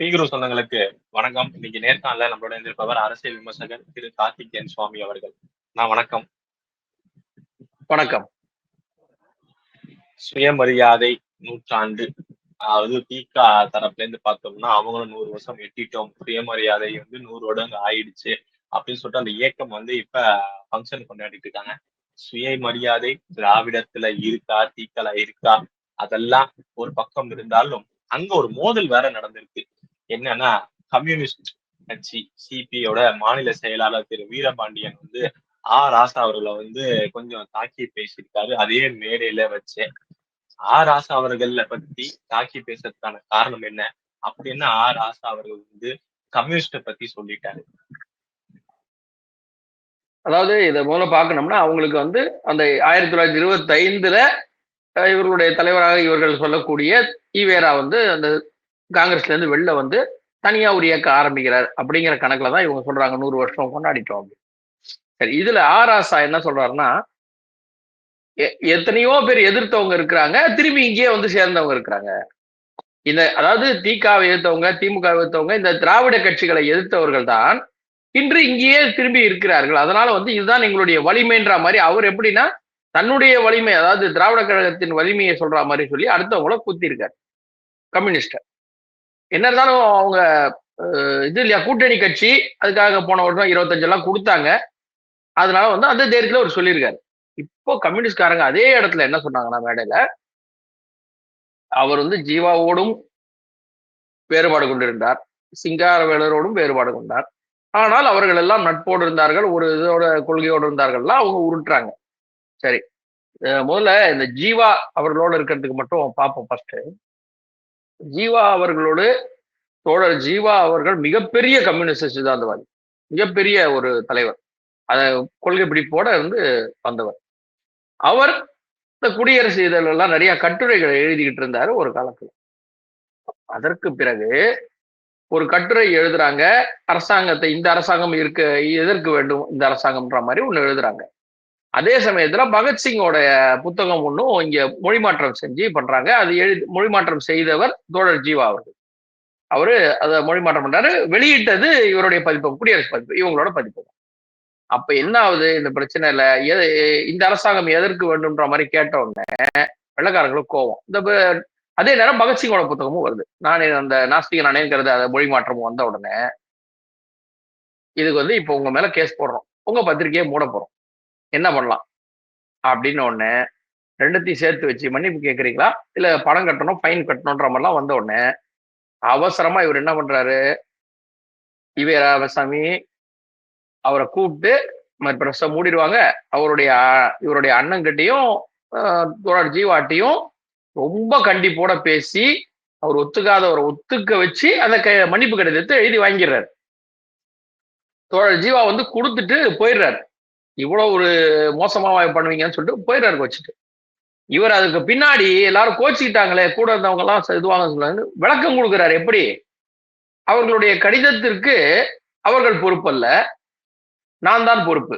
ஸ்ரீகுரு சொந்தங்களுக்கு வணக்கம். இன்னைக்கு நேர்காணல நம்மளோட இருந்திருப்பவர் அரசியல் விமர்சகர் திரு கார்த்திகேயன் சுவாமி அவர்கள். நான் வணக்கம். வணக்கம். சுயமரியாதை நூற்றாண்டு. அதாவது தீகா தரப்புல இருந்து பார்த்தோம்னா அவங்களும் நூறு வருஷம் எட்டிட்டோம். சுயமரியாதை வந்து நூறு வருடங்க ஆயிடுச்சு அப்படின்னு சொல்லிட்டு அந்த இயக்கம் வந்து இப்ப ஃபங்க்ஷன் கொண்டாடிட்டு இருக்காங்க. சுயமரியாதை திராவிடத்துல இருக்கா தீக்கலா இருக்கா? அதெல்லாம் ஒரு பக்கம் இருந்தாலும் அங்க ஒரு மோதல் வேற நடந்திருக்கு. என்னன்னா கம்யூனிஸ்ட் கட்சி சிபியோட மாநில செயலாளர் திரு வீரபாண்டியன் வந்து ஆ. ராசா அவர்களை வந்து கொஞ்சம் தாக்கி பேசியிருக்காரு. அதே மேடையில வச்சு ஆ. ராசா அவர்கள பத்தி தாக்கி பேசுறதுக்கான காரணம் என்ன அப்படின்னா ஆ. ராசா அவர்கள் வந்து கம்யூனிஸ்ட பத்தி சொல்லிட்டாரு. அதாவது இதை முதல்ல பார்க்கணும்னா அவங்களுக்கு வந்து அந்த ஆயிரத்தி தொள்ளாயிரத்தி இருபத்தி ஐந்துல இவர்களுடைய தலைவராக இவர்கள் சொல்லக்கூடிய ஈவேரா வந்து அந்த காங்கிரஸ்ல இருந்து வெளில வந்து தனியா ஒரு இயக்கம் ஆரம்பிக்கிறார் அப்படிங்கிற கணக்குல தான் இவங்க சொல்றாங்க நூறு வருஷம் கொண்டாடிட்டோம் அப்படி சரி இதுல ஆராசா என்ன சொல்றாருன்னா எத்தனையோ பேர் எதிர்த்தவங்க இருக்கிறாங்க திரும்பி இங்கேயே வந்து சேர்ந்தவங்க இருக்கிறாங்க. இந்த அதாவது திகாவை எதிர்த்தவங்க திமுக எதிர்த்தவங்க இந்த திராவிட கட்சிகளை எதிர்த்தவர்கள் தான் இன்று இங்கேயே திரும்பி இருக்கிறார்கள். அதனால வந்து இதுதான் எங்களுடைய வலிமைன்ற மாதிரி அவர் எப்படின்னா தன்னுடைய வலிமை அதாவது திராவிட கழகத்தின் வலிமையை சொல்ற மாதிரி சொல்லி அடுத்தவங்கள குத்திருக்காரு. கம்யூனிஸ்டர் என்ன இருந்தாலும் அவங்க இது இல்லையா கூட்டணி கட்சி அதுக்காக போன வருடம் இருபத்தஞ்சு எல்லாம் கொடுத்தாங்க. அதனால வந்து அந்த தைரியத்துல அவர் சொல்லியிருக்காரு. இப்போ கம்யூனிஸ்ட்காரங்க அதே இடத்துல என்ன சொன்னாங்கன்னா மேடையில அவர் வந்து ஜீவாவோடும் வேறுபாடு கொண்டிருந்தார். சிங்காரவேலரோடும் வேறுபாடு கொண்டார். ஆனால் அவர்கள் எல்லாம் நட்போடு இருந்தார்கள் ஒரு இதோட கொள்கையோடு இருந்தார்கள்லாம் அவங்க உருட்டுறாங்க. சரி முதல்ல இந்த ஜீவா அவர்களோடு இருக்கிறதுக்கு மட்டும் பார்ப்போம் ஃபர்ஸ்ட் ஜீவா அவர்களோடு தோழர் ஜீவா அவர்கள் மிகப்பெரிய கம்யூனிஸ்ட் சித்தாந்தவாதி மிகப்பெரிய ஒரு தலைவர். அத கொள்கை பிடிப்போட இருந்து வந்தவர். அவர் இந்த குடியரசு இதழெல்லாம் நிறைய கட்டுரைகளை எழுதிக்கிட்டு இருந்தாரு ஒரு காலத்துல. அதற்கு பிறகு ஒரு கட்டுரை எழுதுறாங்க அரசாங்கத்தை இந்த அரசாங்கம் இருக்க எதற்கு வேண்டும் இந்த அரசாங்கம்ன்ற மாதிரி ஒண்ணு எழுதுறாங்க. அதே சமயத்துல பகத்சிங்கோட புத்தகம் ஒன்றும் இங்க மொழிமாற்றம் செஞ்சு பண்றாங்க. அது எழுதி மொழிமாற்றம் செய்தவர் தோழர் ஜீவா அவர்கள். அவரு அதை மொழிமாற்றம் பண்றாரு. வெளியிட்டது இவருடைய பதிப்பு குடியரசு பதிப்பு இவங்களோட பதிப்பு. அப்ப என்ன ஆகுது? இந்த பிரச்சனை இல்ல. எது இந்த அரசாங்கம் எதற்கு வேண்டும்ன்ற மாதிரி கேட்ட உடனே வெள்ளக்காரங்களுக்கு கோவம். இந்த அதே நேரம் பகத்சிங்கோட புத்தகமும் வருது. நானே அந்த நாஸ்திக நானேங்கிறது அதை மொழி மாற்றமும் வந்த உடனே இதுக்கு வந்து இப்போ உங்க மேல கேஸ் போடுறோம். உங்க பத்திரிகையை மூட போறோம். என்ன பண்ணலாம்? அப்படின்னு ஒன்று ரெண்டுத்தையும் சேர்த்து வச்சு மன்னிப்பு கேட்குறீங்களா? இல்ல பணம் கட்டணும் ஃபைன் கட்டணுன்ற மாதிரிலாம் வந்த உடனே அவசரமா இவர் என்ன பண்றாரு? இவே ராமசாமி அவரை கூப்பிட்டு பிரஸ்ஸை மூடிடுவாங்க. அவருடைய இவருடைய அண்ணங்கிட்டையும் தோழர் ஜீவாட்டையும் ரொம்ப கண்டிப்போட பேசி அவர் ஒத்துக்காதவரை ஒத்துக்க வச்சு அந்த க மன்னிப்பு கடிதத்தை எழுதி வாங்கிடுறாரு. தோழர் ஜீவா வந்து கொடுத்துட்டு போயிடுறாரு. இவ்வளோ ஒரு மோசமாக பண்ணுவீங்கன்னு சொல்லிட்டு போயிடுறாரு வச்சுட்டு இவர் அதுக்கு பின்னாடி எல்லாரும் கோச்சிக்கிட்டாங்களே கூட இருந்தவங்க எல்லாம் இதுவாங்க சொல்லுவாங்க விளக்கம் கொடுக்குறாரு. எப்படி? அவர்களுடைய கடிதத்திற்கு அவர்கள் பொறுப்பல்ல. நான் தான் பொறுப்பு.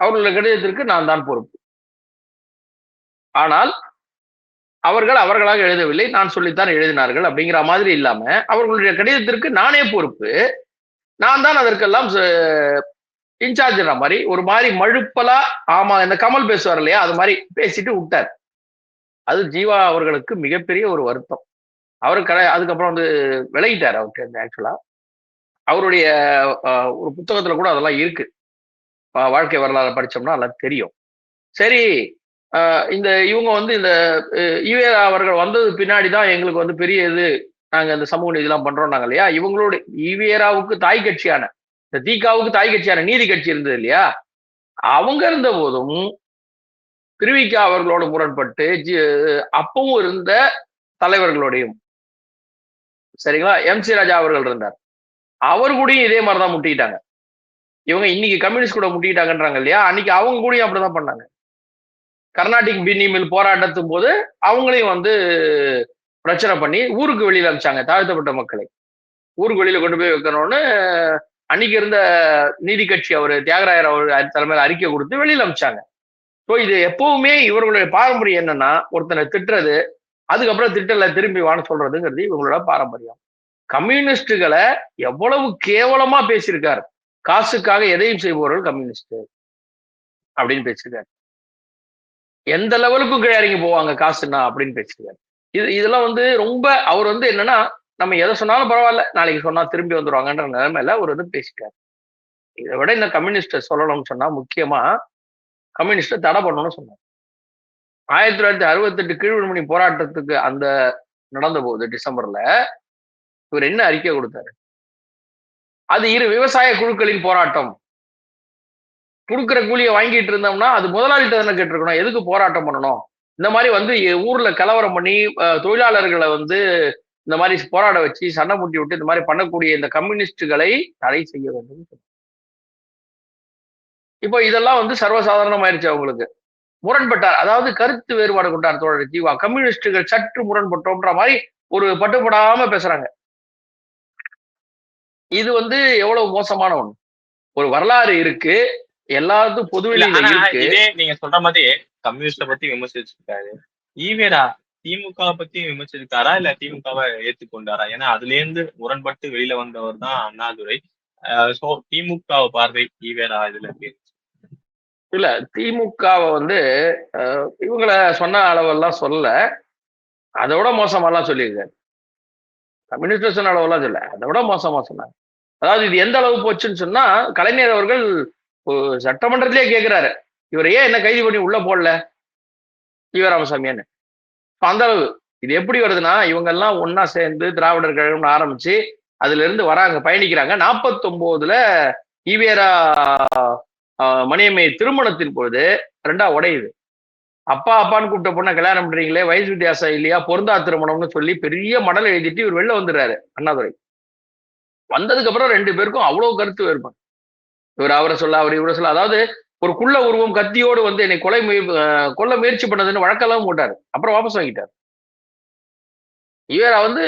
அவர்களுடைய கடிதத்திற்கு நான் தான் பொறுப்பு. ஆனால் அவர்கள் அவர்களாக எழுதவில்லை. நான் சொல்லித்தான் எழுதினார்கள் அப்படிங்கிற மாதிரி இல்லாம அவர்களுடைய கடிதத்திற்கு நானே பொறுப்பு. நான் தான் அதற்கெல்லாம் இன்சார்ஜ்ற மாதிரி ஒரு மாதிரி மழுப்பலா ஆமா இந்த கமல் பேசுவார் இல்லையா அது மாதிரி பேசிட்டு விட்டார். அது ஜீவா அவர்களுக்கு மிகப்பெரிய ஒரு வருத்தம். அவரு கடை அதுக்கப்புறம் வந்து விலகிட்டார் அவருக்கு ஆக்சுவலா அவருடைய ஒரு புத்தகத்துல கூட அதெல்லாம் இருக்கு. வாழ்க்கை வரலாறு படிச்சோம்னா அதெல்லாம் தெரியும். சரி இந்த இவங்க வந்து இந்த ஈவேரா அவர்கள் வந்தது பின்னாடி தான் எங்களுக்கு வந்து பெரிய இது நாங்கள் இந்த சமூக நீதிலாம் பண்றோம் நாங்க இல்லையா? இவங்களோட ஈவேராவுக்கு தாய் கட்சியான இந்த தீகாவுக்கு தாய் கட்சியான நீதி கட்சி இருந்தது இல்லையா? அவங்க இருந்த போதும் திருவிக்கா அவர்களோட முரண்பட்டு அப்பவும் இருந்த தலைவர்களோடையும் சரிங்களா? எம் சி ராஜா அவர்கள் இருந்தார். அவர் கூடயும் இதே மாதிரிதான் முட்டிக்கிட்டாங்க. இவங்க இன்னைக்கு கம்யூனிஸ்ட் கூட முட்டிக்கிட்டாங்கன்றாங்க இல்லையா? அன்னைக்கு அவங்க கூடயும் அப்படிதான் பண்ணாங்க. கர்நாடிக் பின்னி மில் போராட்டத்தும் போது அவங்களையும் வந்து பிரச்சனை பண்ணி ஊருக்கு வெளியில அனுப்பிச்சாங்க தாழ்த்தப்பட்ட மக்களை. ஊருக்கு வெளியில கொண்டு போய் வைக்கணும்னு அன்னைக்கு இருந்த நீதி கட்சி அவர் தியாகராயர் அவர் தலைமையில் அறிக்கை கொடுத்து வெளியில அமிச்சாங்க ஸோ இது எப்பவுமே இவர்களுடைய பாரம்பரியம் என்னன்னா ஒருத்தனை திட்டுறது அதுக்கப்புறம் திட்டல திரும்பி வான்னு சொல்றதுங்கிறது இவங்களோட பாரம்பரியம். கம்யூனிஸ்டுகளை எவ்வளவு கேவலமா பேசியிருக்காரு. காசுக்காக எதையும் செய்பவர்கள் கம்யூனிஸ்ட் அப்படின்னு பேசியிருக்காரு. எந்த லெவலுக்கும் கீழே இறங்கி போவாங்க காசுன்னா அப்படின்னு பேசியிருக்காரு. இது இதெல்லாம் வந்து ரொம்ப அவர் வந்து என்னன்னா நம்ம எதை சொன்னாலும் பரவாயில்ல நாளைக்கு சொன்னா திரும்பி வந்துருவாங்கன்ற நிலைமையில அவர் வந்து பேசிட்டார். இதை விட இந்த கம்யூனிஸ்ட சொல்லணும்னு சொன்னா முக்கியமா கம்யூனிஸ்ட தடை பண்ணணும்னு சொன்னார். ஆயிரத்தி தொள்ளாயிரத்தி அறுபத்தெட்டு கீழ்வன்மணி போராட்டத்துக்கு அந்த நடந்த போது டிசம்பர்ல இவர் என்ன அறிக்கை கொடுத்தாரு? அது இரு விவசாய குழுக்களின் போராட்டம். கொடுக்குற கூலியை வாங்கிட்டு இருந்தோம்னா அது முதலாளிகிட்ட தானே கேட்டிருக்கணும். எதுக்கு போராட்டம் பண்ணணும்? இந்த மாதிரி வந்து ஊர்ல கலவரம் பண்ணி தொழிலாளர்களை வந்து இந்த மாதிரி போராட வச்சு சண்டை முட்டி விட்டு இந்த மாதிரி பண்ணக்கூடிய இந்த கம்யூனிஸ்டுகளை தடை செய்ய வேண்டும். இப்போ இதெல்லாம் வந்து சர்வசாதாரணமாயிருச்சு அவங்களுக்கு. முரண்பட்டார். அதாவது கருத்து வேறுபாடு கொண்டார் தோழர் ஜீவா. கம்யூனிஸ்டுகள் சற்று முரண்பட்டோம்ன்ற மாதிரி ஒரு பட்டுப்படாம பேசுறாங்க. இது வந்து எவ்வளவு மோசமான ஒண்ணு. ஒரு வரலாறு இருக்கு. எல்லாத்துக்கும் பொதுவெளியில இருக்கு. நீங்க சொல்ற மாதிரி கம்யூனிஸ்ட பத்தி விமர்சிச்சிருக்காரு. ஈவேரா திமுக பத்தி விமர்சிச்சிருக்காரா? இல்ல திமுகவை ஏத்துக்கொண்டாரா ஏன்னா அதுல இருந்து முரண்பட்டு வெளியில வந்தவர் தான் அண்ணாதுரை. சோ திமுக பார்வை ஈவேரா இதுல இல்ல திமுகவை வந்து இவங்களை சொன்ன அளவெல்லாம் சொல்லல. அதை விட மோசமாலாம் சொல்லியிருக்காரு. அட்மினிஸ்ட்ரேஷன் அளவெல்லாம் சொல்ல அதை விட மோசமா சொன்னாங்க அதாவது இது எந்த அளவு போச்சுன்னு சொன்னா கலைஞர் அவர்கள் சட்டமன்றத்திலேயே கேட்கிறாரு இவர் ஏன் என்ன கைது பண்ணி உள்ள போடல? ஈவராமசாமியான்னு அந்த அளவு இது எப்படி வருதுன்னா இவங்க எல்லாம் ஒன்னா சேர்ந்து திராவிடர் கழகம்னு ஆரம்பிச்சு அதுல இருந்து வராங்க பயணிக்கிறாங்க. நாற்பத்தொன்பதுல ஈவேரா ஆஹ், மணியம்மை திருமணத்தின் பொழுது ரெண்டா உடையுது. அப்பா அப்பான்னு கூப்பிட்ட பொண்ணை கல்யாணம் பண்றீங்களே வயசு வித்தியாசம் இல்லையா பொருந்தா திருமணம்னு சொல்லி பெரிய மடல் எழுதிட்டு இவர் வெளில வந்துடுறாரு அண்ணாதுரை. வந்ததுக்கு அப்புறம் ரெண்டு பேருக்கும் அவ்வளவு கருத்து வேறுபாடு. இவர் அவரை சொல்ல அவர் இவரை சொல்ல அதாவது ஒரு குள்ள உருவம் கத்தியோடு வந்து என்னை கொலை கொல்ல முயற்சி பண்ணதுன்னு வழக்கெல்லாம் போட்டாரு. அப்புறம் வாபஸ் வாங்கிட்டார். இவரா வந்து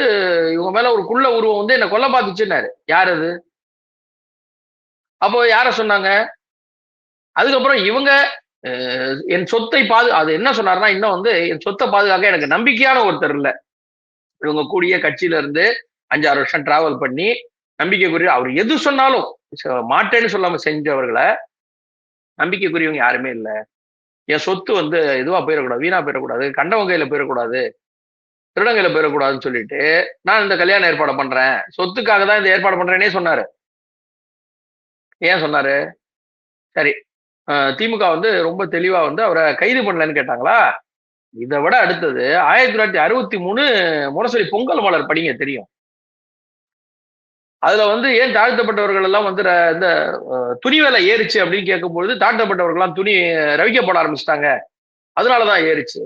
இவங்க மேல ஒரு குள்ள உருவம் வந்து என்னை கொல்ல பார்த்துச்சுன்னாரு. யார் அது? அப்போ யார சொன்னாங்க? அதுக்கப்புறம் இவங்க என் சொத்தை பாது அது என்ன சொன்னாருன்னா இன்னும் வந்து என் சொத்தை பாதுகாக்க எனக்கு நம்பிக்கையான ஒருத்தர் இல்லை. இவங்க கூடிய கட்சியில இருந்து அஞ்சாறு வருஷம் டிராவல் பண்ணி நம்பிக்கைக்குரிய அவர் எது சொன்னாலும் மாட்டேன்னு சொல்லாம செஞ்சவர்களை நம்பிக்கைக்குரியவங்க யாருமே இல்லை. என் சொத்து வந்து இதுவா போயிடக்கூடாது வீணா போயிடக்கூடாது கண்டவங்க கையில போயிடக்கூடாது திருடங்கையில போயிடக்கூடாதுன்னு சொல்லிட்டு நான் இந்த கல்யாணம் ஏற்பாடு பண்றேன். சொத்துக்காக தான் இந்த ஏற்பாடு பண்றேனே சொன்னாரு. ஏன் சொன்னாரு? சரி திமுக வந்து ரொம்ப தெளிவா வந்து அவரை கைது பண்ணலன்னு கேட்டாங்களா? இதை விட அடுத்தது ஆயிரத்தி தொள்ளாயிரத்தி அறுபத்தி மூணு முரசொலி பொங்கல் மலர் படிங்க தெரியும். அதுல வந்து ஏன் தாழ்த்தப்பட்டவர்கள் எல்லாம் வந்து இந்த துணி வேலை ஏறுச்சு அப்படின்னு கேட்கும்பொழுது தாழ்த்தப்பட்டவர்கள்லாம் துணி ரவிக்கப்பட ஆரம்பிச்சிட்டாங்க. அதனாலதான் ஏறுச்சு.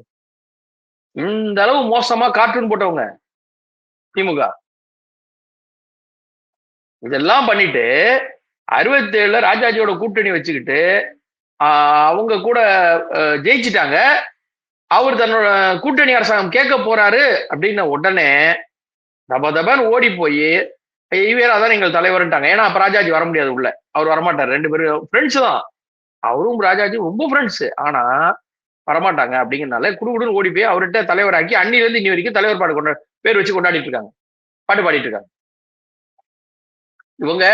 இந்த அளவு மோசமா கார்ட்டூன் போட்டவங்க திமுக. இதெல்லாம் பண்ணிட்டு அறுபத்தி ஏழுல ராஜாஜியோட கூட்டணி வச்சுக்கிட்டு அவங்க கூட ஜெயிச்சிட்டாங்க. அவர் தன்னோட கூட்டணி அரசாங்கம் கேட்க போறாரு அப்படின்ன உடனே தப தபான்னு ஓடி போய் இவர் தான் எங்கள் தலைவர்ட்டாங்க ஏன்னா அப்ப ராஜாஜி வர முடியாது உள்ள. அவர் வரமாட்டார். ரெண்டு பேரும் ஃப்ரெண்ட்ஸ் தான். அவரும் ராஜாஜி ரொம்ப ஃப்ரெண்ட்ஸ் ஆனா வரமாட்டாங்க அப்படிங்கிறனால குடுகுடுன்னு ஓடி போய் அவர்கிட்ட தலைவராக்கி அன்னில இருந்து இன்னி வரைக்கும் தலைவர் பாடு கொண்டா பேர் வச்சு கொண்டாடிட்டு இருக்காங்க. பாட்டு பாடிட்டு இருக்காங்க. இவங்க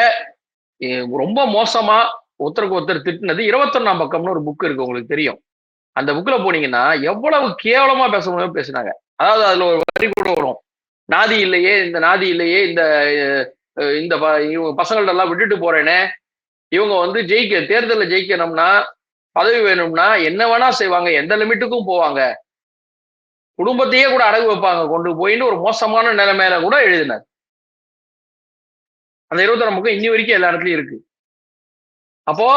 ரொம்ப மோசமா ஒருத்தருக்கு ஒருத்தர் திட்டினது இருபத்தொன்னாம் பக்கம்னு ஒரு புக் இருக்கு உங்களுக்கு தெரியும். அந்த புக்ல போனீங்கன்னா எவ்வளவு கேவலமா பேச முடியும் பேசினாங்க. அதாவது அதுல ஒரு வரி கூட வரும். நாதி இல்லையே இந்த நாதி இல்லையே இந்த இந்த ப- இவங்க பசங்கள்ட்ட எல்லாம் விட்டுட்டு போறேனே. இவங்க வந்து ஜெயிக்க தேர்தலில் ஜெயிக்கணும்னா பதவி வேணும்னா என்ன வேணா செய்வாங்க எந்த லிமிட்டுக்கும் போவாங்க. குடும்பத்தையே கூட அடகு வைப்பாங்க கொண்டு போயின்னு ஒரு மோசமான நிலைமையில கூட எழுதினார். அந்த இருபத்தி நமக்கு இன்னி வரைக்கும் எல்லா இடத்துலயும் இருக்கு. அப்போ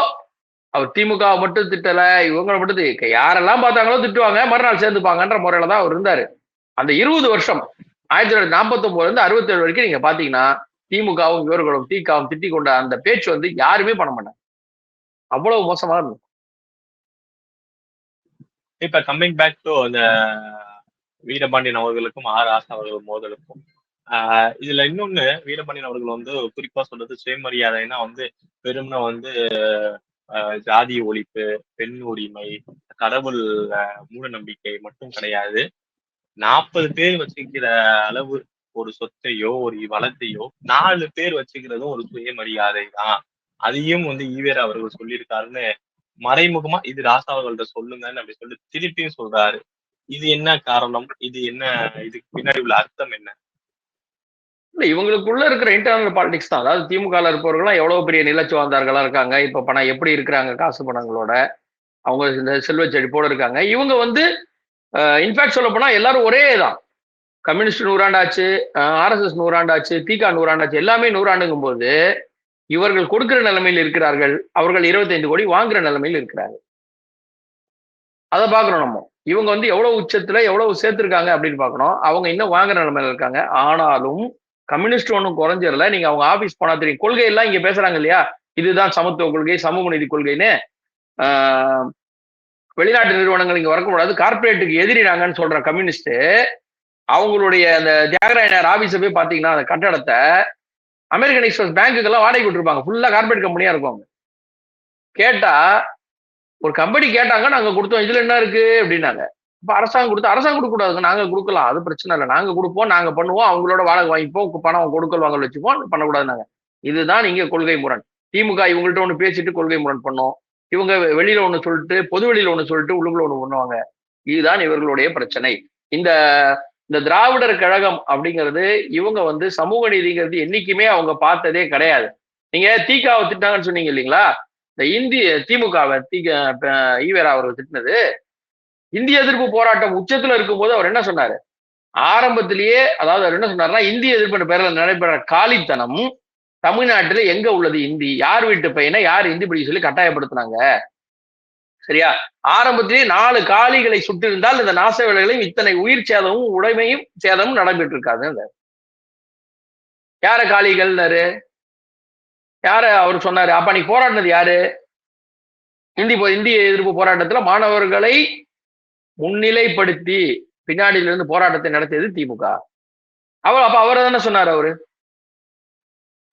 அவர் திமுக மட்டும் திட்டல இவங்களை மட்டும் யாரெல்லாம் பார்த்தாங்களோ திட்டுவாங்க மறுநாள் சேர்ந்துப்பாங்கன்ற முறையில தான் அவர் இருந்தாரு. அந்த இருபது வருஷம் ஆயிரத்தி தொள்ளாயிரத்தி நாற்பத்தி ஒன்பதுல இருந்து அறுபத்தேழு வரைக்கும் நீங்க பாத்தீங்கன்னா திமுகவும் இவர்களும் திகாவும் திட்டி கொண்ட அந்த பேச்சு வந்து யாருமே பண்ண மாட்டாங்க. அவ்வளவு மோசமா இருந்தது. இப்ப கம்மிங் பேக் டு அந்த வீரபாண்டியன் அவர்களுக்கும் ஆர். ஆசா அவர்கள் மோதலுக்கும் ஆஹ் இதுல இன்னொன்னு வீரபாண்டியன் அவர்கள் வந்து குறிப்பா சொல்றது சுயமரியாதைன்னா வந்து பெரும்னா வந்து ஜாதி ஒழிப்பு பெண் உரிமை கடவுள் மூட நம்பிக்கை மட்டும் கிடையாது. நாற்பது பேர் வச்சுக்கிற அளவு ஒரு சொத்தையோ ஒரு வளத்தையோ நாலு பேர் வச்சுக்கிறதும் ஒரு சுயமரியாதை தான் அதையும் வந்து ஈவேரா அவர்கள் சொல்லியிருக்காருன்னு மறைமுகமா இது ராசா அவர்கள்ட்ட சொல்லுங்கன்னு அப்படி சொல்லி திருப்பியும் சொல்றாரு. இது என்ன காரணம்? இது என்ன இதுக்கு பின்னாடி உள்ள அர்த்தம் என்ன? இல்ல இவங்களுக்குள்ள இருக்கிற இன்டர்னல் பாலிடிக்ஸ் தான். அதாவது திமுக இருப்பவர்கள்லாம் எவ்வளவு பெரிய நிலச்சுவார்ந்தார்களா இருக்காங்க. இப்ப பணம் எப்படி இருக்கிறாங்க? காசு பணங்களோட. அவங்க இந்த செல்வ செழிப்போட இருக்காங்க. இவங்க வந்து இன்ஃபேக்ட் சொல்ல போனால் எல்லாரும் ஒரே தான். கம்யூனிஸ்ட் நூறாண்டாச்சு ஆர்எஸ்எஸ் நூறாண்டாச்சு தீகா நூறாண்டாச்சு எல்லாமே நூறாண்டுங்கும் போது இவர்கள் கொடுக்கிற நிலைமையில் இருக்கிறார்கள். அவர்கள் 25 கோடி வாங்குற நிலைமையில் இருக்கிறார்கள். அதை பார்க்கணும் நம்ம. இவங்க வந்து எவ்வளவு உச்சத்துல எவ்வளவு சேர்த்திருக்காங்க அப்படின்னு பார்க்கணும் அவங்க இன்னும் வாங்குற நிலைமையில இருக்காங்க. ஆனாலும் கம்யூனிஸ்ட் ஒன்றும் குறைஞ்சிடல நீங்க அவங்க ஆபீஸ் போனா தெரியும். கொள்கை எல்லாம் இங்க பேசுறாங்க இல்லையா? இதுதான் சமத்துவ கொள்கை சமூக நீதி கொள்கைன்னு. ஆஹ், வெளிநாட்டு நிறுவனங்கள் இங்க வரக்கூடாது. கார்ப்பரேட்டுக்கு எதிரினாங்கன்னு சொல்ற கம்யூனிஸ்ட் அவங்களுடைய அந்த தியாகராயனார் ஆபீஸை போய் பாத்தீங்கன்னா அந்த கட்டடத்தை அமெரிக்கன் எக்ஸ்பிரஸ் பேங்க்குக்கெல்லாம் வாடகை விட்டுருப்பாங்க. ஃபுல்லா கார்ப்பரேட் கம்பெனியா இருக்கும் அவங்க. கேட்டா ஒரு கம்பெனி கேட்டாங்க நாங்க கொடுத்தோம். இதுல என்ன இருக்கு? அப்படின்னாங்க. இப்ப அரசாங்கம் கொடுத்து அரசாங்கம் கொடுக்க கூடாதுங்க நாங்க கொடுக்கலாம். அது பிரச்சனை இல்லை. நாங்க கொடுப்போம் நாங்க பண்ணுவோம். அவங்களோட வாடகை வாங்கிப்போம். பணம் கொடுக்கல் வாங்கல் வச்சுப்போம். பண்ணக்கூடாதுனாங்க இதுதான் இங்க கொள்கை முரண். திமுக இவங்கள்ட்ட ஒன்று பேசிட்டு கொள்கை முரண் பண்ணோம். இவங்க வெளியில ஒண்ணு சொல்லிட்டு பொது வெளியில ஒண்ணு சொல்லிட்டு உள்ளுக்குள்ள ஒண்ணு பண்ணுவாங்க. இதுதான் இவர்களுடைய பிரச்சனை. இந்த இந்த திராவிடர் கழகம் அப்படிங்கிறது இவங்க வந்து சமூக நீதிங்கிறது என்னைக்குமே அவங்க பார்த்ததே கிடையாது. நீங்க தீகாவை திட்டாங்கன்னு சொன்னீங்க இல்லைங்களா? இந்த இந்திய திமுகவை தீக ஈவேரா அவர்கள் திட்டினது. இந்திய எதிர்ப்பு போராட்டம் உச்சத்துல இருக்கும்போது அவர் என்ன சொன்னாரு? ஆரம்பத்திலேயே அதாவது அவர் என்ன சொன்னாருன்னா இந்திய எதிர்ப்பு பேரில் நடைபெற காலித்தனம் தமிழ்நாட்டுல எங்க உள்ளது இந்தி? யார் வீட்டு பையனை யார் இந்தி படிக்க சொல்லி கட்டாயப்படுத்தினாங்க? சரியா? ஆரம்பத்திலேயே நாலு காளிகளை சுட்டிருந்தால் இந்த நாச வேலைகளையும் இத்தனை உயிர் சேதமும் உடைமையும் சேதமும் நடைபெற்று இருக்காது யார காலிகள்னாரு யார அவர் சொன்னாரு? அப்ப நீ போராடினது யாரு? இந்தி போ- இந்திய எதிர்ப்பு போராட்டத்துல மாணவர்களை முன்னிலைப்படுத்தி பின்னாடியில இருந்து போராட்டத்தை நடத்தியது திமுக அவர் அப்ப அவர் தானே சொன்னார் அவரு?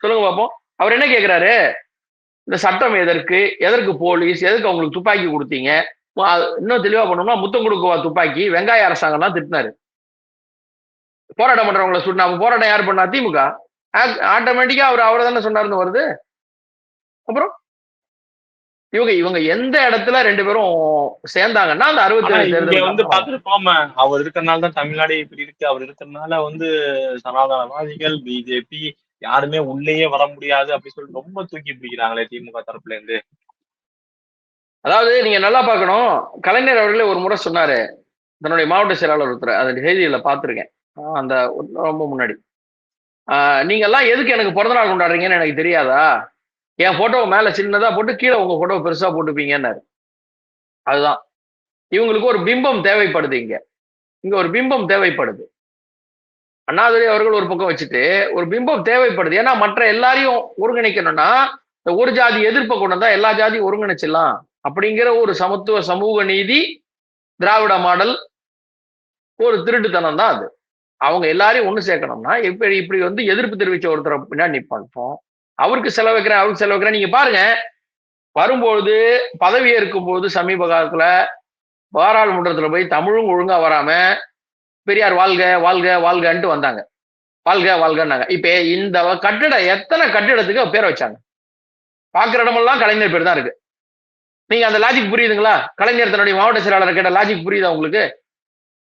சொல்லுங்க பாப்போம். அவர் என்ன கேக்குறாரு? இந்த சட்டம் எதற்கு? எதற்கு போலீஸ்? எதற்கு அவங்களுக்கு துப்பாக்கி கொடுத்தீங்க? இன்னும் தெளிவா பண்ணோம்னா முத்தம் கொடுக்கவா துப்பாக்கி? வெங்காய அரசாங்கம் தான் திட்டினாரு. போராட்டம் பண்றவங்களை சுட்டு அப்ப போராட்டம் யார் பண்ணா? திமுக. ஆட்டோமேட்டிக்கா அவர் அவர் தானே சொன்னாருன்னு வருது. அப்புறம்? இவங்க இவங்க எந்த இடத்துல ரெண்டு பேரும் சேர்ந்தாங்கன்னா அந்த அறுபத்தி ஏழு வந்து பாத்துருப்போம் அவர் இருக்கறனால தான் தமிழ்நாடு இப்படி இருக்கு. அவர் இருக்கறனால வந்து சனாதனவாதிகள் பிஜேபி யாருமே உள்ளேயே வர முடியாது அப்படின்னு சொல்லிட்டு ரொம்ப தூக்கி பிடிக்கிறாங்களே திமுக தரப்புல இருந்து. அதாவது நீங்க நல்லா பார்க்கணும். கலைஞர் அவர்களே ஒரு முறை சொன்னாரு. தன்னுடைய மாவட்ட செயலாளர் ஒருத்தர் அந்த செய்தியில பார்த்துருக்கேன். அந்த ரொம்ப முன்னாடி. ஆஹ் நீங்க எல்லாம் எதுக்கு எனக்கு பிறந்த நாள் கொண்டாடுறீங்கன்னு எனக்கு தெரியாதா? என் போட்டோவை மேல சின்னதா போட்டு கீழே உங்க போட்டோ பெருசா போட்டுப்பீங்கன்னாரு. அதுதான். இவங்களுக்கு ஒரு பிம்பம் தேவைப்படுது இங்க. இங்க ஒரு பிம்பம் தேவைப்படுது. அண்ணாதுரை அவர்கள் ஒரு பக்கம் வச்சுட்டு ஒரு பிம்பம் தேவைப்படுது. ஏன்னா மற்ற எல்லாரையும் ஒருங்கிணைக்கணும்னா இந்த ஒரு ஜாதி எதிர்ப்பை கொண்டு வந்தா எல்லா ஜாதியும் ஒருங்கிணைச்சிடலாம். அப்படிங்கிற ஒரு சமத்துவ சமூக நீதி திராவிட மாடல் ஒரு திருட்டுத்தனம் தான் அது. அவங்க எல்லாரையும் ஒன்று சேர்க்கணும்னா இப்படி இப்படி வந்து எதிர்ப்பு தெரிவிச்ச ஒருத்தரை பின்னாடி நிப்பாட்டும் அவருக்கு செலவைக்கிறேன் அவருக்கு செலவைக்கிறேன் நீங்க பாருங்க வரும்பொழுது பதவி ஏற்கும் போது சமீப காலத்துல பாராளுமன்றத்துல போய் தமிழும் ஒழுங்கா வராம பெரியார் வாழ்க வாழ்க வாழ்கன்ட்டு வந்தாங்க. வாழ்க வாழ்கன்னாங்க. இப்ப இந்த கட்டிடம் எத்தனை கட்டிடத்துக்கு பேர் பேரை வச்சாங்க? பாக்குற இடமெல்லாம் கலைஞர் பேர் தான் இருக்கு. நீங்க அந்த லாஜிக் புரியுதுங்களா? கலைஞர் தன்னுடைய மாவட்ட செயலாளர் கேட்ட லாஜிக் புரியுதா உங்களுக்கு?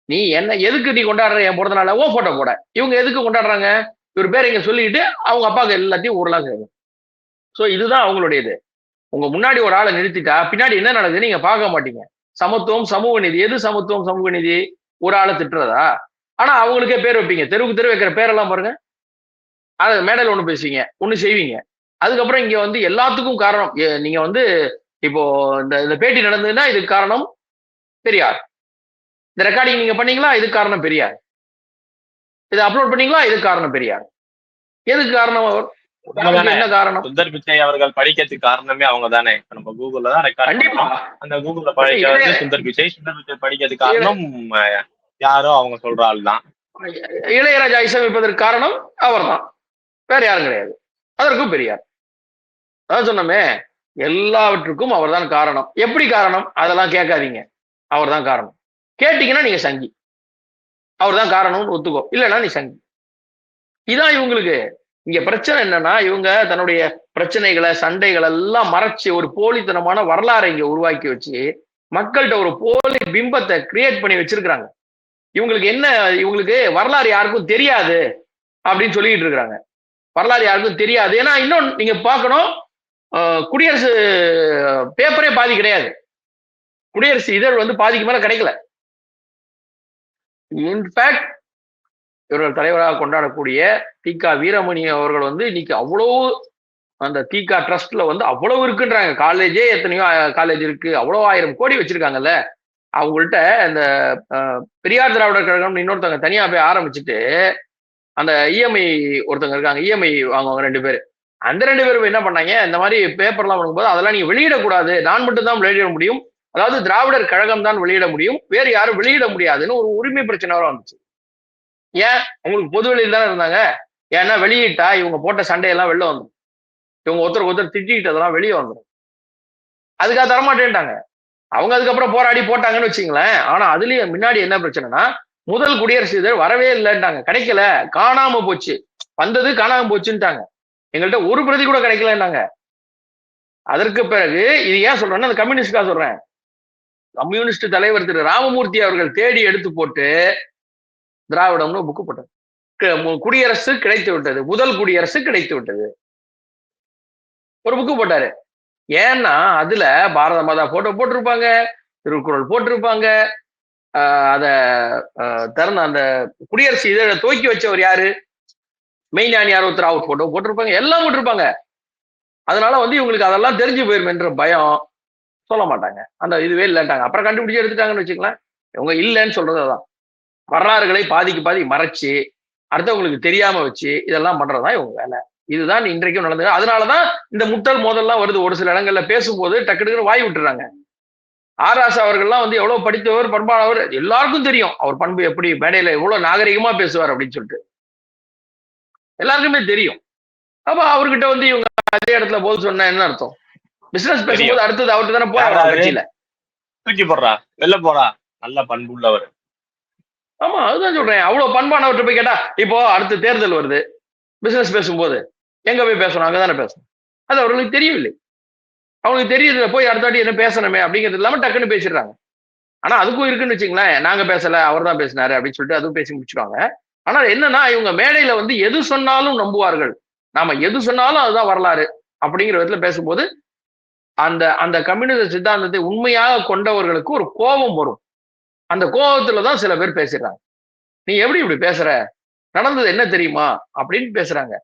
நீ என்ன எதுக்கு நீ கொண்டாடுற என் பிறந்த நாள ஓ போட்டோ போட. இவங்க எதுக்கு கொண்டாடுறாங்க? இவர் பேர் இங்க சொல்லிட்டு அவங்க அப்பாவுக்கு எல்லாத்தையும் ஊரெல்லாம் செய்யும் ஸோ இதுதான் அவங்களுடைய இது உங்க முன்னாடி ஒரு ஆளை நிறுத்திட்டா பின்னாடி என்ன நடக்குது? நீங்க பார்க்க மாட்டீங்க. சமத்துவம் சமூக நீதி. எது சமத்துவம் சமூக நீதி? ஒரு ஆளை திட்டுறதா? ஆனா அவங்களுக்கே பேர் வைப்பீங்க. தெருவுக்கு தெரு வைக்கிற பேரெல்லாம் பாருங்க. அது மேடையில் ஒன்று பேசுவீங்க ஒன்று செய்வீங்க. அதுக்கப்புறம் இங்க வந்து எல்லாத்துக்கும் காரணம். நீங்கள் நீங்க வந்து இப்போ இந்த இந்த பேட்டி நடந்ததுன்னா இதுக்கு காரணம் பெரியார். இந்த ரெக்கார்டிங் நீங்க பண்ணீங்களா இதுக்கு காரணம் பெரியார். இதை அப்லோட் பண்ணீங்களா இதுக்கு காரணம் பெரியார். எதுக்கு காரணம் அவர்? என்ன காரணம்? சுந்தர் பிச்சை அவர்கள் படிக்கிறதுக்கு காரணமே அவங்க தானே நம்ம கூகுள்ல தான் ரெக்கார்ட் கண்டிப்பா. அந்த கூகுள்ல படிக்கிறது சுந்தர் பிச்சை சுந்தர் பிச்சை படிக்கிறதுக்கு காரணம் யாரோ அவங்க சொல்ற ஆள் தான் இளையராஜா இசையமைப்பதற்கு காரணம் அவர்தான். வேற யாரும் கிடையாது. அதற்கும் பெரியார். அதான் சொன்னோமே எல்லாவற்றுக்கும் அவர்தான் காரணம். எப்படி காரணம்? அதெல்லாம் கேட்காதீங்க. அவர்தான் காரணம். கேட்டீங்கன்னா நீங்க சங்கி. அவர்தான் காரணம்னு ஒத்துக்கோ. இல்லைன்னா நீ சங்கி. இதான் இவங்களுக்கு இங்க பிரச்சனை என்னன்னா இவங்க தன்னுடைய பிரச்சனைகளை சண்டைகளை எல்லாம் மறைச்சு ஒரு போலித்தனமான வரலாறை இங்க உருவாக்கி வச்சு மக்கள்கிட்ட ஒரு போலி பிம்பத்தை கிரியேட் பண்ணி வச்சிருக்கிறாங்க. இவங்களுக்கு என்ன இவங்களுக்கு வரலாறு யாருக்கும் தெரியாது அப்படின்னு சொல்லிட்டு இருக்கிறாங்க. வரலாறு யாருக்கும் தெரியாது. ஏன்னா இன்னும் நீங்க பார்க்கணும் குடியரசு பேப்பரே பாதி கிடையாது. குடியரசு இதழ் வந்து பாதிக்கு மேல கிடைக்கல. இன்ஃபேக்ட் இவர்கள் தலைவராக கொண்டாடக்கூடிய தீகா வீரமணி அவர்கள் வந்து இன்னைக்கு அவ்வளவு அந்த திகா ட்ரஸ்ட்ல வந்து அவ்வளவு இருக்குன்றாங்க. காலேஜே எத்தனையோ காலேஜ் இருக்கு. அவ்வளவு ஆயிரம் கோடி வச்சிருக்காங்கல்ல. அவங்கள்ட்ட இந்த பெரியார் திராவிடர் கழகம் இன்னொருத்தவங்க தனியா போய் ஆரம்பிச்சுட்டு அந்த இஎம்ஐ ஒருத்தவங்க இருக்காங்க. இஎம்ஐ வாங்குவாங்க ரெண்டு பேர். அந்த ரெண்டு பேரும் என்ன பண்ணாங்க? இந்த மாதிரி பேப்பர்லாம் வாங்கும்போது அதெல்லாம் நீங்க வெளியிடக்கூடாது நான் மட்டும் தான் வெளியிட முடியும். அதாவது திராவிடர் கழகம் தான் வெளியிட முடியும். வேறு யாரும் வெளியிட முடியாதுன்னு ஒரு உரிமை பிரச்சனை வர வந்துச்சு ஏன்? அவங்களுக்கு பொது வெளியில் தானே இருந்தாங்க. ஏன்னா வெளியிட்டா இவங்க போட்ட சண்டையெல்லாம் வெளில வந்துடும் இவங்க ஒருத்தருக்கு ஒருத்தர் திட்டிக்கிட்டதெல்லாம் வெளியே வந்துடும் அதுக்காக தரமாட்டேன்ட்டாங்க. அவங்க அதுக்கப்புறம் போராடி போட்டாங்கன்னு வச்சுங்களேன். ஆனா அதுலயும் முன்னாடி என்ன பிரச்சனைனா முதல் குடியரசு இதழ் வரவே இல்லைன்ட்டாங்க. கிடைக்கல. காணாம போச்சு. வந்தது காணாம போச்சுன்ட்டாங்க. எங்கள்கிட்ட ஒரு பிரதி கூட கிடைக்கலன்னாங்க அதற்கு பிறகு இது ஏன் சொல்றேன்னா அந்த கம்யூனிஸ்டுக்காக சொல்றேன். கம்யூனிஸ்ட் தலைவர் திரு. ராமமூர்த்தி அவர்கள் தேடி எடுத்து போட்டு திராவிடம்னு புக்கு போட்டார். குடியரசு கிடைத்து விட்டது. முதல் குடியரசு கிடைத்து விட்டது. ஒரு புக்கு போட்டாரு. ஏன்னா அதுல பாரத மாதா போட்டோ போட்டிருப்பாங்க திருக்குறள் போட்டிருப்பாங்க. ஆஹ் அத திறந்த அந்த குடியரசு இதை துவக்கி வச்சவர் யாரு? மெய்ஞானியார் ஒருத்தர் அவர் போட்டோ போட்டிருப்பாங்க. எல்லாம் போட்டிருப்பாங்க. அதனால வந்து இவங்களுக்கு அதெல்லாம் தெரிஞ்சு போயிரும் என்ற பயம் சொல்ல மாட்டாங்க. அந்த இதுவே இல்லைட்டாங்க அப்புறம் கண்டுபிடிச்சு எடுத்துட்டாங்கன்னு வச்சுக்கலாம் இவங்க இல்லைன்னு சொல்றது அதான். வரலாறுகளை பாதிக்கு பாதி மறைச்சு அடுத்தவங்களுக்கு தெரியாம வச்சு இதெல்லாம் பண்றதுதான் இவங்க வேலை. இதுதான் இன்றைக்கும் நடந்தது அதனாலதான் இந்த முட்டல் மோதல்லாம் வருது. ஒரு சில இடங்கள்ல பேசும்போது டக்கு டக்குன்னு வாய் விட்டுறாங்க. ஆராசா அவர்கள்லாம் வந்து எவ்வளவு படித்தவர் பண்பாளவர் எல்லாருக்கும் தெரியும். அவர் பண்பு எப்படி மேடையில எவ்வளவு நாகரிகமா பேசுவார் அப்படின்னு சொல்லிட்டு. எல்லாருக்குமே தெரியும். அப்ப அவர்கிட்ட வந்து இவங்க அதே இடத்துல போது சொன்னா என்ன அர்த்தம்? பிசினஸ் பேசும்போது அடுத்தது அவர்கிட்ட தானே யாராவது? கட்சியில. தூக்கி போடுறா? வெளில போறா நல்ல பண்புள்ளவர். ஆமா அதுதான் சொல்றேன். அவ்வளவு பண்பானவர்கிட்ட போய் கேட்டா இப்போ அடுத்த தேர்தல் வருது. பிசினஸ் பேசும்போது எங்க போய் பேசணும்? அங்கதானே பேசணும். அது அவர்களுக்கு தெரியவில்லை. அவங்களுக்கு தெரியுது போய் அடுத்த வாட்டி என்ன பேசணுமே அப்படிங்கிறது இல்லாம டக்குன்னு பேசிடுறாங்க. ஆனா அதுக்கும் இருக்குன்னு வச்சுங்களேன் நாங்க பேசல அவர் தான் பேசினாரு அப்படின்னு சொல்லிட்டு அதுவும் பேசி முடிச்சிடுவாங்க. ஆனா என்னன்னா இவங்க மேடையில வந்து எது சொன்னாலும் நம்புவார்கள். நாம எது சொன்னாலும் அதுதான் வரலாறு அப்படிங்கிற விதத்துல பேசும்போது அந்த அந்த கம்யூனிச சித்தாந்தத்தை உண்மையாக கொண்டவர்களுக்கு ஒரு கோபம் வரும். அந்த கோபத்துல தான் சில பேர் பேசிடுறாங்க. நீ எப்படி இப்படி பேசுற? நடந்தது என்ன தெரியுமா? அப்படின்னு பேசுறாங்க.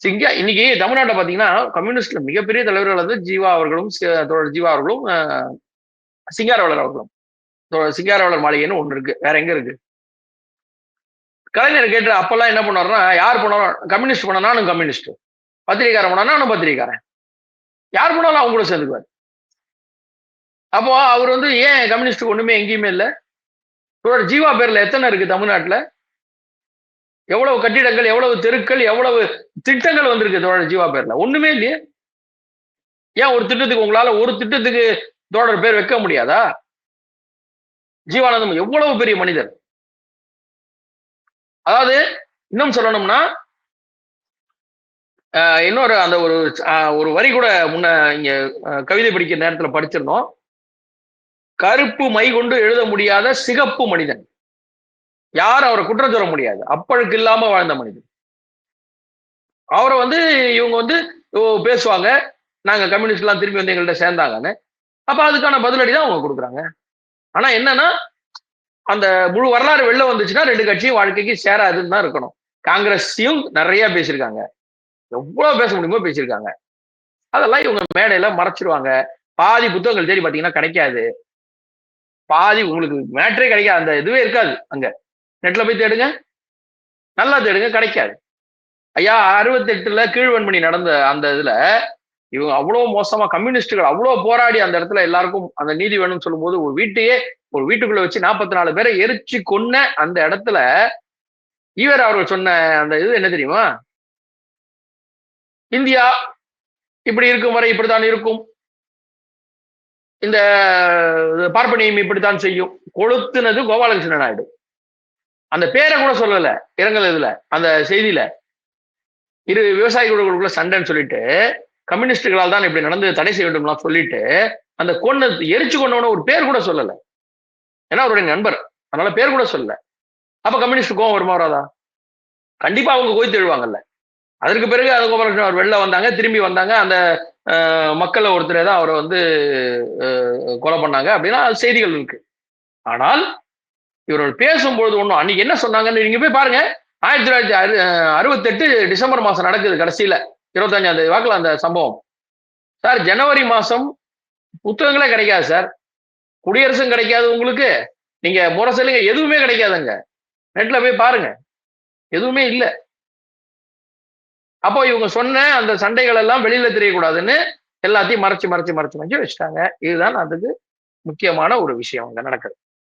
சிங்கா இன்னைக்கு தமிழ்நாட்டை பாத்தீங்கன்னா கம்யூனிஸ்ட்ல மிகப்பெரிய தலைவர்கள் வந்து ஜீவா அவர்களும் தோழர் ஜீவா அவர்களும் சிங்காரவாளர் அவர்களும். சிங்காரவாளர் மாளிகைன்னு ஒண்ணு இருக்கு. வேற எங்க இருக்கு? கலைஞர் கேட்டு அப்பெல்லாம் என்ன பண்ணுவாருன்னா யார் போனாலும் கம்யூனிஸ்ட் போனா நானும் கம்யூனிஸ்ட் பத்திரிக்காரன் போனா நானும் பத்திரிக்காரன் யார் போனாலும் அவங்க கூட சேர்ந்துக்குவார். அப்போ அவர் வந்து ஏன் கம்யூனிஸ்ட் ஒண்ணுமே எங்கேயுமே இல்லை? இவரோட ஜீவா பேர்ல எத்தனை இருக்கு தமிழ்நாட்டில்? எவ்வளவு கட்டிடங்கள் எவ்வளவு தெருக்கள் எவ்வளவு திட்டங்கள் வந்திருக்கு தோழர் ஜீவா பேர்ல? ஒண்ணுமே இல்லையே. ஏன் ஒரு திட்டத்துக்கு உங்களால ஒரு திட்டத்துக்கு தோழர் பேர் வைக்க முடியாதா? ஜீவானந்தம் எவ்வளவு பெரிய மனிதர்? அதாவது இன்னும் சொல்லணும்னா இன்னொரு அந்த ஒரு ஒரு வரி கூட முன்ன இங்க கவிதை படிக்கிற நேரத்துல படிச்சிருந்தோம். கருப்பு மை கொண்டு எழுத முடியாத சிகப்பு மனிதன். யார் அவரை குற்றம் சொல்ல முடியாது. அப்பழுக்கு இல்லாம வாழ்ந்த மனிதன். அவரை வந்து இவங்க வந்து பேசுவாங்க. நாங்க கம்யூனிஸ்ட் எல்லாம் திரும்பி வந்து எங்கள்கிட்ட சேர்ந்தாங்கன்னு. அப்ப அதுக்கான பதிலடி தான் அவங்க கொடுக்குறாங்க. ஆனா என்னன்னா அந்த முழு வரலாறு வெளில வந்துச்சுன்னா ரெண்டு கட்சியும் வாழ்க்கைக்கு சேராதுன்னு தான் இருக்கணும். காங்கிரஸையும் நிறைய பேசியிருக்காங்க. எவ்வளவு பேச முடியுமோ பேசியிருக்காங்க. அதெல்லாம் இவங்க மேடையில மறைச்சிருவாங்க. பாதி புத்தகங்கள் தேடி பாத்தீங்கன்னா கிடைக்காது. பாதி உங்களுக்கு மேட்ரே கிடைக்காது. அந்த இதுவே இருக்காது அங்க. நெட்ல போய் தேடுங்க. நல்லா தேடுங்க கிடைக்காது. ஐயா அறுபத்தெட்டுல கீழ்வன்மணி நடந்த அந்த இதுல இவங்க அவ்வளவு மோசமா கம்யூனிஸ்டுகள் அவ்வளவு போராடி அந்த இடத்துல எல்லாருக்கும் அந்த நீதி வேணும்னு சொல்லும்போது ஒரு வீட்டையே ஒரு வீட்டுக்குள்ள வச்சு நாற்பத்தி நாலு பேரை எரிச்சு கொன்ன அந்த இடத்துல ஈவர் அவர்கள் சொன்ன அந்த இது என்ன தெரியுமா? இந்தியா இப்படி இருக்கும் வரை இப்படித்தான் இருக்கும். இந்த பார்ப்பனியம் இப்படித்தான் செய்யும். கொளுத்துனது கோபாலகிருஷ்ண நாயுடு. அந்த பேரை கூட சொல்லல இறங்கல இதுல அந்த செய்தியில. இரு விவசாயிகளுக்குள்ள சண்டைன்னு சொல்லிட்டு கம்யூனிஸ்டுகளால் தான் இப்படி நடந்து தடை செய்ய வேண்டும்லாம் சொல்லிட்டு அந்த கொண்டு எரிச்சு கொண்டவன ஒரு பேர் கூட சொல்லல. ஏன்னா அவருடைய நண்பர். அதனால பேர் கூட சொல்லல. அப்ப கம்யூனிஸ்ட் கோவம் வருமா வராதா? கண்டிப்பா அவங்க கோய்த்து எழுவாங்கல்ல அதற்கு பிறகு அது கோபாலகிருஷ்ணன் அவர் வெளில வந்தாங்க திரும்பி வந்தாங்க அந்த மக்கள் ஒருத்தர் ஒருத்தரை தான் அவரை வந்து கொலை பண்ணாங்க அப்படின்னா அது செய்திகள் இருக்கு. ஆனால் இவர்கள் பேசும்பொழுது ஒன்றும் அன்னைக்கு என்ன சொன்னாங்கன்னு நீங்க போய் பாருங்க. ஆயிரத்தி தொள்ளாயிரத்தி அறு அறுபத்தெட்டு டிசம்பர் மாசம் நடக்குது கடைசியில. இருபத்தஞ்சாம் தேதி வாக்கில் அந்த சம்பவம். சார் ஜனவரி மாசம் புத்தகங்களே கிடைக்காது சார். குடியரசும் கிடைக்காது உங்களுக்கு. நீங்க முரசலுங்க எதுவுமே கிடைக்காதுங்க. நெட்ல போய் பாருங்க. எதுவுமே இல்லை. அப்போ இவங்க சொன்ன அந்த சண்டைகள் எல்லாம் வெளியில தெரியக்கூடாதுன்னு எல்லாத்தையும் மறைச்சு மறைச்சு மறைச்சு மறைச்சு வச்சுட்டாங்க. இதுதான் அதுக்கு முக்கியமான ஒரு விஷயம் அங்க நடக்குது.